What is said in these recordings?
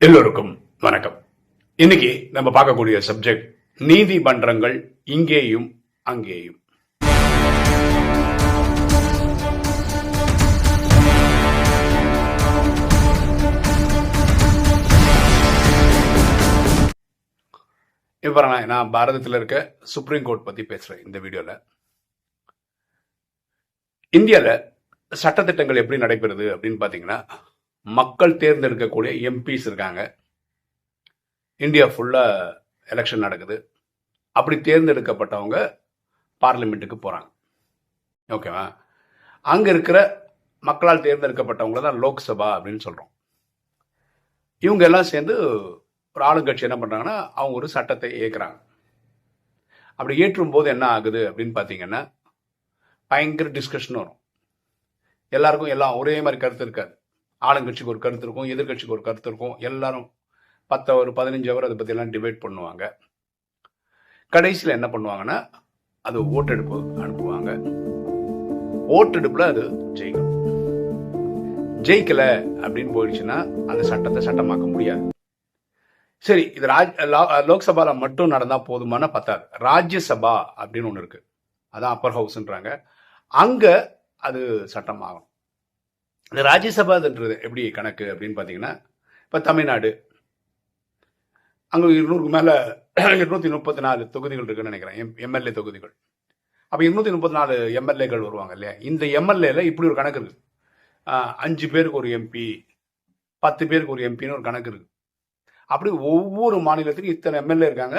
எல்லோருக்கும் வணக்கம். இன்னைக்கு நம்ம பார்க்கக்கூடிய சப்ஜெக்ட் நீதிமன்றங்கள் இங்கேயும் அங்கேயும். இப்போ நான் நான் பாரதத்தில் இருக்க சுப்ரீம் கோர்ட் பற்றி பேசுகிறேன் இந்த வீடியோவில் இந்தியாவில் சட்டத்திட்டங்கள் எப்படி நடைபெறுது அப்படின்னு பார்த்தீங்கன்னா மக்கள் தேர்ந்தெடுக்கக்கூடிய எம்பிஸ் இருக்காங்க. இந்தியா ஃபுல்லாக எலெக்ஷன் நடக்குது. அப்படி தேர்ந்தெடுக்கப்பட்டவங்க பார்லிமெண்ட்டுக்கு போகிறாங்க ஓகேவா அங்கே இருக்கிற மக்களால் தேர்ந்தெடுக்கப்பட்டவங்கள தான் லோக்சபா அப்படின்னு சொல்கிறோம் இவங்க எல்லாம் சேர்ந்து ஒரு ஆளுங்கட்சி என்ன பண்ணுறாங்கன்னா அவங்க ஒரு சட்டத்தை ஏற்கிறாங்க அப்படி ஏற்றும் போது என்ன ஆகுது அப்படின்னு பார்த்தீங்கன்னா பயங்கர டிஸ்கஷன் வரும். எல்லாருக்கும் எல்லாம் ஒரே மாதிரி கருத்து இருக்காது. ஆளுங்கட்சிக்கு ஒரு கருத்து இருக்கும் எதிர்கட்சிக்கு ஒரு கருத்து இருக்கும். எல்லாரும் பத்து ஒரு பதினஞ்சு அவர் அதை பற்றியெல்லாம் டிபேட் பண்ணுவாங்க. கடைசியில் என்ன பண்ணுவாங்கன்னா அது ஓட்டெடுப்பு அனுப்புவாங்க. ஓட்டெடுப்பில் அது ஜெயிக்கும். ஜெயிக்கல அப்படின்னு போயிடுச்சுன்னா அந்த சட்டத்தை சட்டமாக்க முடியாது. சரி இது ராஜ் லா- மட்டும் நடந்தால் போதுமான பத்தாது. ராஜ்யசபா அப்படின்னு ஒன்று இருக்குது அதான் அப்பர் ஹவுஸ்ன்றாங்க அங்கே அது சட்டமாகும். இந்த ராஜ்யசபான்றது எப்படி கணக்கு அப்படின்னு பார்த்தீங்கன்னா இப்போ தமிழ்நாடு அங்கே இருநூறுக்கு மேலே இருநூத்தி முப்பத்தி நாலு தொகுதிகள் இருக்குன்னு நினைக்கிறேன் எம் எம்எல்ஏ தொகுதிகள். அப்போ இருநூத்தி முப்பத்தி நாலு எம்எல்ஏக்கள் வருவாங்க இல்லையா? இந்த எம்எல்ஏல இப்படி ஒரு கணக்கு இருக்கு. அஞ்சு பேருக்கு ஒரு எம்பி பத்து பேருக்கு ஒரு எம்பின்னு ஒரு கணக்கு இருக்கு. அப்படி ஒவ்வொரு மாநிலத்துக்கும் இத்தனை எம்எல்ஏ இருக்காங்க.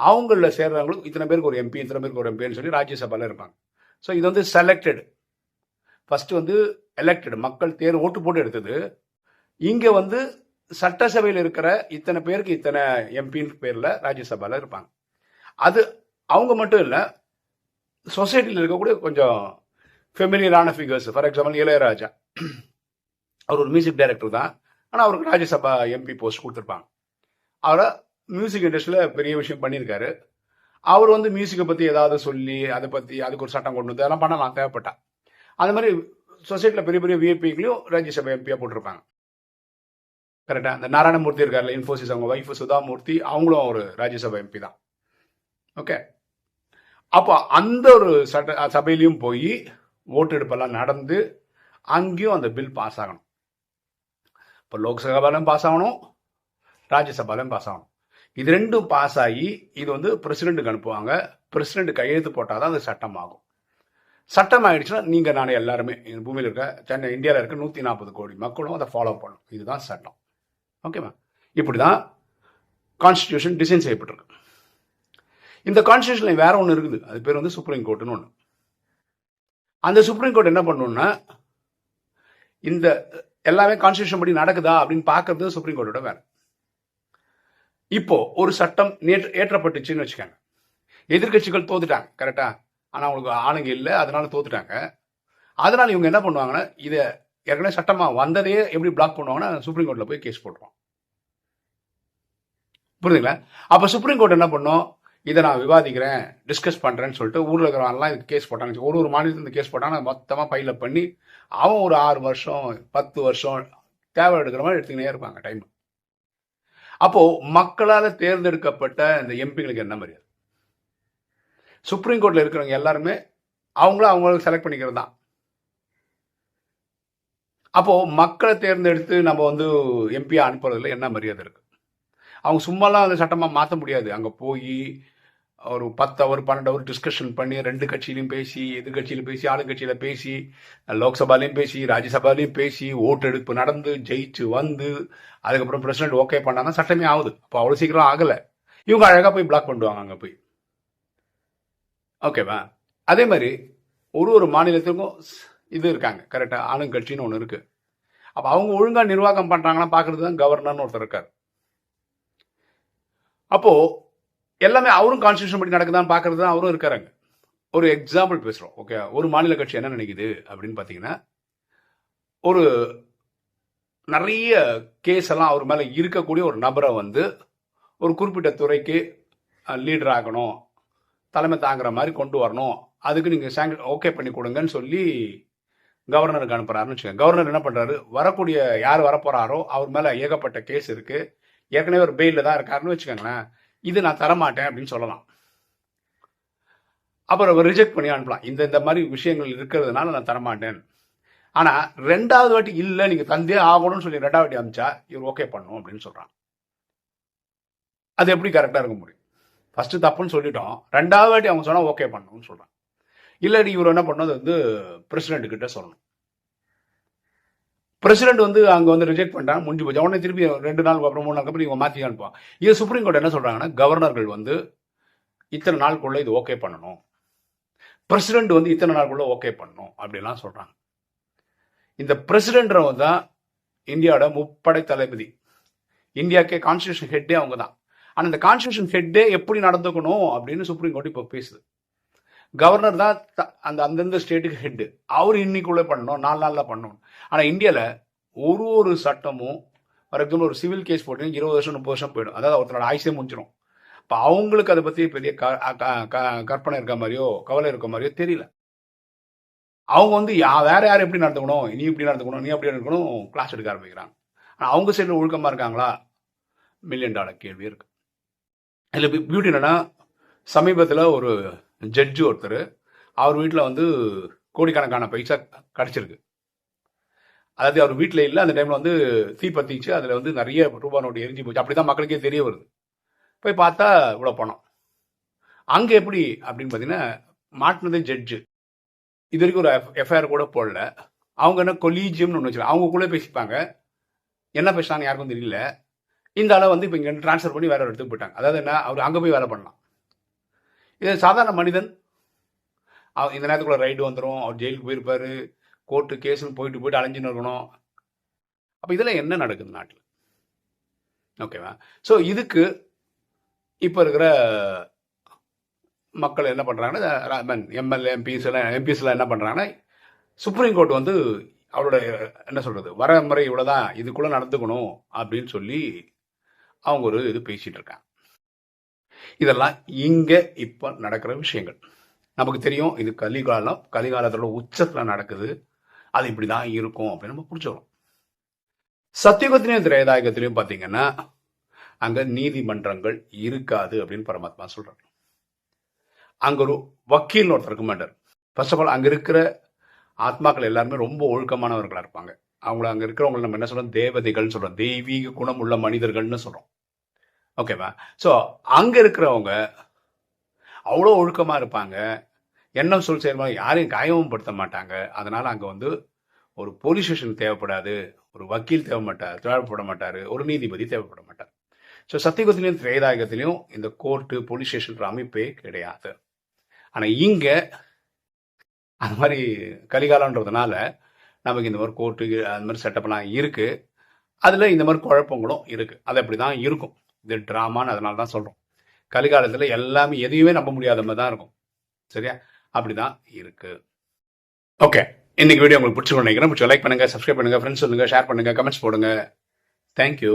அவங்களில் சேர்றவங்களுக்கு இத்தனை பேருக்கு ஒரு எம்பி இத்தனை பேருக்கு ஒரு எம்பின்னு சொல்லி ராஜ்யசபாவில் இருப்பாங்க. ஸோ இது வந்து செலக்டட் ஃபஸ்ட்டு வந்து எலெக்டட் மக்கள் தேர் ஓட்டு போட்டு எடுத்தது. இங்கே வந்து சட்டசபையில் இருக்கிற இத்தனை பேருக்கு இத்தனை எம்பின்னு பேரில் ராஜ்யசபால இருப்பாங்க. அது அவங்க மட்டும் இல்லை சொசைட்டியில் இருக்கக்கூடிய கொஞ்சம் ஃபெமிலியரான ஃபிகர்ஸ் ஃபார் எக்ஸாம்பிள் இளையராஜா. அவர் ஒரு மியூசிக் டைரக்டர் தான். ஆனால் அவருக்கு ராஜ்யசபா எம்பி போஸ்ட் கொடுத்துருப்பாங்க. அவரை மியூசிக் இண்டஸ்ட்ரியில் பெரிய விஷயம் பண்ணியிருக்காரு. அவர் வந்து மியூசிக்கை பற்றி ஏதாவது சொல்லி அதை பற்றி அதுக்கு ஒரு சட்டம் கொண்டு வந்து அதெல்லாம் பண்ணலாம் தேவைப்பட்டா. அந்த மாதிரி சொசைட்டியில் பெரிய பெரிய விஐபிகளையும் ராஜ்யசபா எம்பியாக போட்டிருப்பாங்க. கரெக்டாக இந்த நாராயணமூர்த்தி இருக்கார்ல இன்ஃபோசிஸ் அவங்க ஒய்ஃபு சுதாமூர்த்தி அவங்களும் ஒரு ராஜ்யசபா எம்பி தான். ஓகே அப்போ அந்த ஒரு சட்ட சபையிலையும் போய் ஓட்டெடுப்பெல்லாம் நடந்து அங்கேயும் அந்த பில் பாஸ் ஆகணும். இப்போ லோக்சபாலையும் பாஸ் ஆகணும் ராஜ்யசபாலையும் பாஸ் ஆகணும். இது ரெண்டும் பாஸ் ஆகி இது வந்து பிரசிடெண்ட்டுக்கு அனுப்புவாங்க. பிரசிடெண்ட் கையெழுத்து போட்டால் தான் அது சட்டமாகும். சட்டம் ஆகிடுச்சுன்னா நீங்கள் நான் எல்லாருமே இந்த பூமியில் இருக்க சென்னை இந்தியாவில் இருக்க நூற்றி நாற்பது கோடி மக்களும் அதை ஃபாலோ பண்ணணும். இதுதான் சட்டம். ஓகேவா இப்படி தான் கான்ஸ்டியூஷன் டிசைன் செய்யப்பட்டிருக்கு. இந்த கான்ஸ்டியூஷனில் வேற ஒன்று இருக்குது. அது பேர் வந்து சுப்ரீம் கோர்ட்டுன்னு ஒன்று அந்த சுப்ரீம் கோர்ட் என்ன பண்ணணும்னா இந்த எல்லாமே கான்ஸ்டியூஷன் படி நடக்குதா அப்படின்னு பார்க்கறது சுப்ரீம் கோர்ட்டோட வேலை. இப்போ ஒரு சட்டம் நேற்று ஏற்றப்பட்டுச்சுன்னு வச்சுக்கோங்க. எதிர்க்கட்சிகள் தோத்துட்டாங்க. கரெக்டா ஆனால் அவங்களுக்கு ஆளுங்க இல்லை. அதனால தோத்துட்டாங்க. அதனால இவங்க என்ன பண்ணுவாங்கன்னா இதை ஏற்கனவே சட்டமாக வந்ததையே எப்படி பிளாக் பண்ணுவாங்கன்னா சுப்ரீம் கோர்ட்டில் போய் கேஸ் போடுறோம் புரியுதுங்களா? அப்போ சுப்ரீம் கோர்ட் என்ன பண்ணும்? இதை நான் விவாதிக்கிறேன் டிஸ்கஸ் பண்ணுறேன்னு சொல்லிட்டு ஊரில் இருக்கிறவங்கலாம் இதுக்கு கேஸ் போட்டாங்க. ஒரு ஒரு மாநிலத்துல கேஸ் போட்டாங்க மொத்தமாக ஃபைலப் பண்ணி அவன் ஒரு ஆறு வருஷம் பத்து வருஷம் தேவை எடுக்கிற மாதிரி எடுத்துக்கினே இருப்பாங்க டைம் அப்போது மக்களால் தேர்ந்தெடுக்கப்பட்ட இந்த எம்பிங்களுக்கு என்ன மரியாதை? சுப்ரீம் கோர்ட்டில் இருக்கிறவங்க எல்லாருமே அவங்கள அவங்களுக்கு செலக்ட் பண்ணிக்கிறது தான் அப்போது மக்களை தேர்ந்தெடுத்து நம்ம வந்து எம்பியா அனுப்புறதுல என்ன மரியாதை இருக்குது அவங்க சும்மாலாம் அந்த சட்டமாக மாற்ற முடியாது. அங்கே போய் ஒரு பத்து அவர் பன்னெண்டு அவர் டிஸ்கஷன் பண்ணி ரெண்டு கட்சியிலையும் பேசி எதிர்கட்சியில பேசி ஆளுங்கட்சியில் பேசி லோக்சபாலையும் பேசி ராஜ்யசபாலையும் பேசி ஓட்டெடுப்பு நடந்து ஜெயிச்சு வந்து அதுக்கப்புறம் பிரசிடென்ட் ஓகே பண்ணாதான் சட்டமே ஆகுது. அப்போ அவ்வளோ சீக்கிரம் ஆகலை. இவங்க அழகாக போய் பிளாக் பண்ணுவாங்க அங்கே போய். ஓகேவா அதே மாதிரி ஒரு ஒரு மாநிலத்துக்கும் ஸ்- இது இருக்காங்க. கரெக்டாக ஆளுங்கட்சின்னு ஒன்று இருக்குது அப்போ அவங்க ஒழுங்காக நிர்வாகம் பண்ணுறாங்கன்னா பார்க்கறது தான் கவர்னர்னு ஒருத்தர் இருக்கார். அப்போது எல்லாமே அவரும் கான்ஸ்டியூஷன் படி நடக்குதான்னு பார்க்குறது தான் அவரும் இருக்காருங்க ஒரு எக்ஸாம்பிள் பேசுகிறோம் ஓகே ஒரு மாநில கட்சி என்ன நினைக்குது அப்படின்னு பார்த்தீங்கன்னா ஒரு நிறைய கேஸ் எல்லாம் அவர் மேலே இருக்கக்கூடிய ஒரு நபரை வந்து ஒரு குறிப்பிட்ட துறைக்கு லீடர் ஆகணும். தலைமை தாங்குற மாதிரி கொண்டு வரணும். அதுக்கு நீங்கள் சேங்க ஓகே பண்ணி கொடுங்கன்னு சொல்லி கவர்னருக்கு அனுப்புகிறாருன்னு வச்சுக்கோங்க. கவர்னர் என்ன பண்ணுறாரு வரக்கூடிய யார் வரப்போகிறாரோ அவர் மேலே ஏகப்பட்ட கேஸ் இருக்குது ஏற்கனவே ஒரு பெயிலில் தான் இருக்காருன்னு வச்சுக்கோங்களேன். இது நான் தரமாட்டேன் அப்படின்னு சொல்லலாம். அப்புறம் ரிஜெக்ட் பண்ணி அனுப்பலாம். இந்த இந்த மாதிரி விஷயங்கள் இருக்கிறதுனால நான் தரமாட்டேன். ஆனால் ரெண்டாவது வாட்டி இல்லை நீங்கள் தந்தே ஆகணும்னு சொல்லி ரெண்டாவது வாட்டி அமிச்சா இவர் ஓகே பண்ணும் அப்படின்னு சொல்கிறான் அது எப்படி கரெக்டாக இருக்க முடியும்? ஃபஸ்ட்டு தப்புன்னு சொல்லிட்டோம். ரெண்டாவது வாட்டி அவங்க சொன்னால் ஓகே பண்ணணும்னு சொல்கிறாங்க இல்லை இவர் என்ன பண்ணணும் அது வந்து பிரசிடென்ட் கிட்ட சொல்லணும். பிரசிடென்ட் வந்து அங்கே வந்து ரிஜெக்ட் பண்ணிட்டாங்க முடிஞ்சு போச்சு. உடனே திருப்பி ரெண்டு நாள் அப்புறம் மூணு நாள் அப்புறம் இவங்க மாற்றி அனுப்புவான் இது சுப்ரீம் கோர்ட் என்ன சொல்கிறாங்கன்னா கவர்னர்கள் வந்து இத்தனை நாளுக்குள்ளே இது ஓகே பண்ணணும். பிரசிடென்ட் வந்து இத்தனை நாளுக்குள்ளே ஓகே பண்ணணும் அப்படிலாம் சொல்கிறாங்க இந்த பிரசிடென்ட்றவங்க தான் இந்தியாவோட முப்படை தளபதி. இந்தியாக்கே கான்ஸ்டியூஷன் ஹெட்டே அவங்க தான் ஆனால் இந்த கான்ஸ்டியூஷன் ஹெட்டே எப்படி நடந்துக்கணும் அப்படின்னு சுப்ரீம் கோர்ட் இப்போ பேசுது. கவர்னர் தான் அந்த அந்தந்த ஸ்டேட்டுக்கு ஹெட்டு அவர் இன்னைக்குள்ளே பண்ணணும் நாலு நாளில் பண்ணணும். ஆனால் இந்தியாவில் ஒரு ஒரு சட்டமும் ஃபார் எக்ஸாம்பிள் ஒரு சிவில் கேஸ் போட்டு இருபது வருஷம் முப்பது வருஷம் போயிடும். அதாவது ஒருத்தரோட ஆயுசே முடிஞ்சிடும் இப்போ அவங்களுக்கு அதை பற்றி பெரிய க- க- க- கற்பனை இருக்க மாதிரியோ கவலை இருக்க மாதிரியோ தெரியல. அவங்க வந்து யா- வேற யார் எப்படி நடந்துக்கணும்? நீ இப்படி நடந்துக்கணும் நீ அப்படி நடக்கணும் கிளாஸ் எடுக்க ஆரம்பிக்கிறாங்க. ஆனால் அவங்க சைடில் ஒழுக்கமாக இருக்காங்களா? மில்லியன் டாலர் கேள்வி இருக்கு. இதில் பியூட்டி என்னன்னா சமீபத்தில் ஒரு ஜட்ஜு ஒருத்தர் அவர் வீட்டில் வந்து கோடிக்கணக்கான பைசா கிடச்சிருக்கு. அதாவது அவர் வீட்டில் இல்லை அந்த டைமில் வந்து தீ பற்றிச்சு அதில் வந்து நிறைய ரூபா நோட்டு எரிஞ்சு போச்சு. அப்படி தான் மக்களுக்கே தெரிய வருது. போய் பார்த்தா இவ்வளோ பணம். அங்கே எப்படி அப்படின்னு பார்த்தீங்கன்னா மாட்டினதே ஜட்ஜு இது வரைக்கும் ஒரு எஃப்ஐஆர் கூட போடல. அவங்க என்ன கொலீஜியம்னு ஒன்று வச்சுருக்காங்க அவங்களுக்குள்ளே பேசிப்பாங்க. என்ன பேசுனாங்க யாருக்கும் தெரியல. இந்த ஆளை வந்து இப்போ இங்கே ட்ரான்ஸ்ஃபர் பண்ணி வேற ஒரு இடத்துக்கு போயிட்டாங்க. அதாவது என்ன? அவர் அங்கே போய் வேலை பண்ணலாம். இது சாதாரண மனிதன். இந்த நேரத்துக்குள்ள ரைடு வந்துடும் அவர் ஜெயிலுக்கு போயிருப்பாரு. கோர்ட்டு கேஸுன்னு போயிட்டு போயிட்டு அலைஞ்சுன்னு இருக்கணும். அப்போ இதெல்லாம் என்ன நடக்குது நாட்டில்? ஓகேவா ஸோ இதுக்கு இப்போ இருக்கிற மக்கள் என்ன பண்ணுறாங்கன்னா எம்எல்ஏ எம்பிஸ் எல்லாம் எம்பிஸ்லாம் என்ன பண்ணுறாங்கன்னா சுப்ரீம் கோர்ட் வந்து அவரோட என்ன சொல்றது வரமுறை இவ்வளோதான் இதுக்குள்ளே நடந்துக்கணும் அப்படின்னு சொல்லி அவங்க ஒரு இது பேசிட்டு இருக்காங்க. இதெல்லாம் இங்க இப்ப நடக்கிற விஷயங்கள். நமக்கு தெரியும் இது கலிகாலம் கலிகாலத்தோட உச்சத்துல நடக்குது. அது இப்படிதான் இருக்கும் அப்படின்னு நம்ம புரிஞ்சுக்கிறோம். சத்தியுகத்திலையும் திரேதாயகத்திலையும் பாத்தீங்கன்னா அங்க நீதிமன்றங்கள் இருக்காது அப்படின்னு பரமாத்மா சொல்றாரு. அங்க ஒரு வக்கீல் ஒருத்தர் இருக்க மாட்டார். ஃபர்ஸ்ட் ஆஃப் ஆல் அங்க இருக்கிற ஆத்மாக்கள் எல்லாருமே ரொம்ப ஒழுக்கமானவர்களா இருப்பாங்க. அவங்கள அங்கே இருக்கிறவங்களை நம்ம என்ன சொல்கிறோம் தேவதைகள்னு சொல்கிறோம் தெய்வீக குணம் உள்ள மனிதர்கள்னு சொல்கிறோம் ஓகேவா ஸோ அங்கே இருக்கிறவங்க அவ்வளோ ஒழுக்கமாக இருப்பாங்க. எண்ணம் சொல் செய்யணும் யாரையும் காயமும் படுத்த மாட்டாங்க. அதனால் அங்கே வந்து ஒரு போலீஸ் ஸ்டேஷன் தேவைப்படாது. ஒரு வக்கீல் தேவைப்பட்டார் தேவைப்பட மாட்டார். ஒரு நீதிபதி தேவைப்பட மாட்டார். ஸோ சத்தியகுத்திலையும் திரேதாயகத்திலையும் இந்த கோர்ட்டு போலீஸ் ஸ்டேஷன் அமைப்பே கிடையாது. ஆனால் இங்கே அந்த மாதிரி கலிகாலன்றதுனால நமக்கு இந்த மாதிரி கோர்ட்டு அந்த மாதிரி செட்டப்லாம் இருக்குது அதில் இந்த மாதிரி குழப்பங்களும் இருக்குது அது அப்படிதான் இருக்கும். இது ட்ராமான்னு அதனால தான் சொல்கிறோம் கலிகாலத்தில் எல்லாமே எதையுமே நம்ப முடியாத மாதிரி தான் இருக்கும். சரியா? அப்படிதான் இருக்குது ஓகே இன்னைக்கு வீடியோ உங்களுக்கு பிடிச்சிருக்கோம் நினைக்கிறேன். பிடிச்ச லைக் பண்ணுங்கள் சப்ஸ்கிரைப் பண்ணுங்க ஃப்ரெண்ட்ஸ் சொல்லுங்கள் ஷேர் பண்ணுங்கள் கமெண்ட்ஸ் போடுங்க. தேங்க்யூ